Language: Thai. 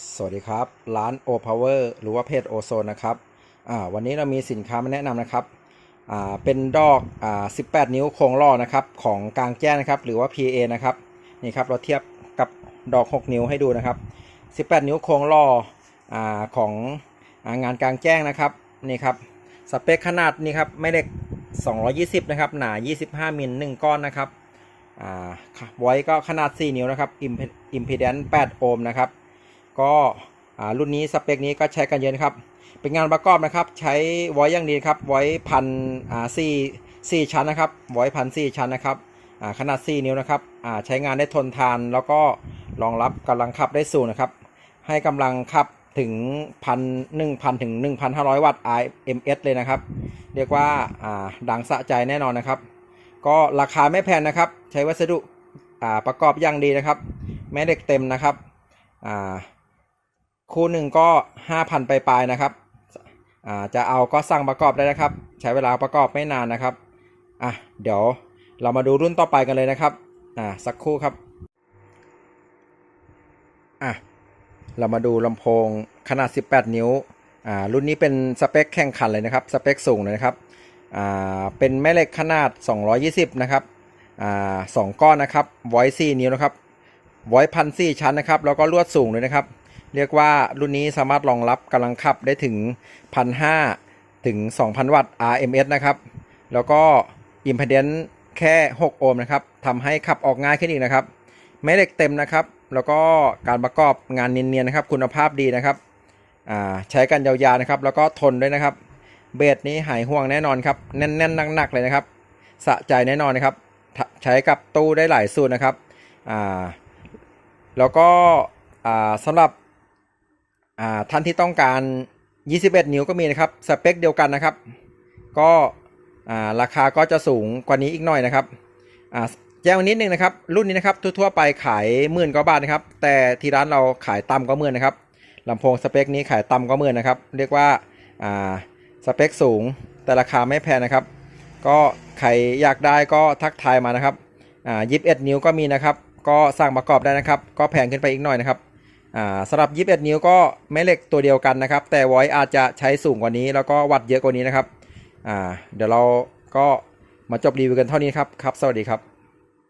สวัสดีครับ ร้าน O Power หรือว่าเพจ O Zone นะครับอ่าวันนี้เรามีสินค้ามาแนะนำนะครับอ่าเป็นดอกอ่า18 นิ้วโครงล่อนะครับของกลางแจ้งนะครับ หรือว่า PA นะครับนี่ครับเราเทียบกับดอก 6 นิ้วให้ดูนะครับ 18 นิ้วโครงล่ออ่าของอ่างานกลางแจ้งนะครับนี่ครับสเปคขนาดนี่ครับไม่เล็ก 220 นะครับ หนา 25 มิล1ก้อนนะครับอ่าไว้ก็ขนาด 4 นิ้วนะครับอิมพีแดน8โอห์มนะครับ ก็รุ่นนี้สเปคนี้ก็ใช้กันเยอะนครับ เป็นงานประกอบนะครับ ใช้ไว้อย่างดีครับไว้พันสี่สี่ชั้นนะครับไว้พันสี่ชั้นนะครับขนาด 4 นิ้วนะครับใช้งานได้ทนทาน แล้วก็รองรับกำลังขับได้สูงนะครับ ให้กำลังขับถึงพันหนึ่งพันถึงหนึ่งพันห้าร้อยวัตต์ IMS เลยนะครับ เรียกว่าดังสะใจแน่นอนนะครับ ก็ราคาไม่แพงนะครับ ใช้วัสดุประกอบอย่างดีนะครับ แม่เหล็กเต็มนะครับ คู่หนึ่งก็ห้าพันปลายๆนะครับจะเอาก็สั่งประกอบได้นะครับ ใช้เวลาประกอบไม่นานนะครับอะเดี๋ยวเรามาดูรุ่นต่อไปกันเลยนะครับอ่าสักครู่ครับอะเรามาดูลำโพงขนาด 18 นิ้วอ่ารุ่นนี้เป็นสเปคแข่งขันเลยนะครับสเปคสูงเลยนะครับอ่าเป็นแม่เหล็กขนาด 220 นะครับอ่าสองก้อนนะครับไว้4นิ้วนะครับไว้พันสี่ชั้นนะครับแล้วก็ลวดสูงเลยนะครับ เรียกว่ารุ่นนี้สามารถรองรับกำลังขับได้ถึง 1,500 ถึง 2,000 วัตต์ RMS นะครับ แล้วก็ Impedance แค่ 6 โอห์มนะครับทำให้ขับออกง่ายขึ้นอีกนะครับแม่เหล็กเต็มนะครับ แล้วก็การประกอบงานเนียนๆนะครับ คุณภาพดีนะครับอ่าใช้กันยาวๆนะครับ แล้วก็ทนด้วยนะครับ เบสนี้หายห่วงแน่นอนครับ แน่นๆหนักๆเลยนะครับ สะใจแน่นอนนะครับ ใช้กับตู้ได้หลายสูตรนะครับอ่าแล้วก็อ่าสำหรับ อ่าท่านที่ต้องการ 21 นิ้วก็มีนะครับ สเปคเดียวกันนะครับ ก็อ่าราคาก็จะสูงกว่านี้อีกหน่อยนะครับอ่าแจ้งว้นิดนึงนะครับ รุ่นนี้นะครับทั่วๆไปขายหมื่นกว่าบาทนะครับ แต่ที่ร้านเราขายต่ำก็หมื่นนะครับลำโพงสเปคนี้ขายต่ำก็หมื่นนะครับ เรียกว่าอ่าสเปคสูงแต่ราคาไม่แพงนะครับ ก็ใครอยากได้ก็ทักทายมานะครับอ่า21 นิ้วก็มีนะครับ ก็สั่งประกอบได้นะครับ ก็แพงขึ้นไปอีกหน่อยนะครับ สำหรับ 21 นิ้วก็แม่เหล็กตัวเดียวกันนะครับ แต่ไวอยอาจจะใช้สูงกว่านี้ แล้วก็วัดเยอะกว่านี้นะครับอ่าเดี๋ยวเราก็มาจบรีวิวกันเท่านี้ครับครับ สวัสดีครับ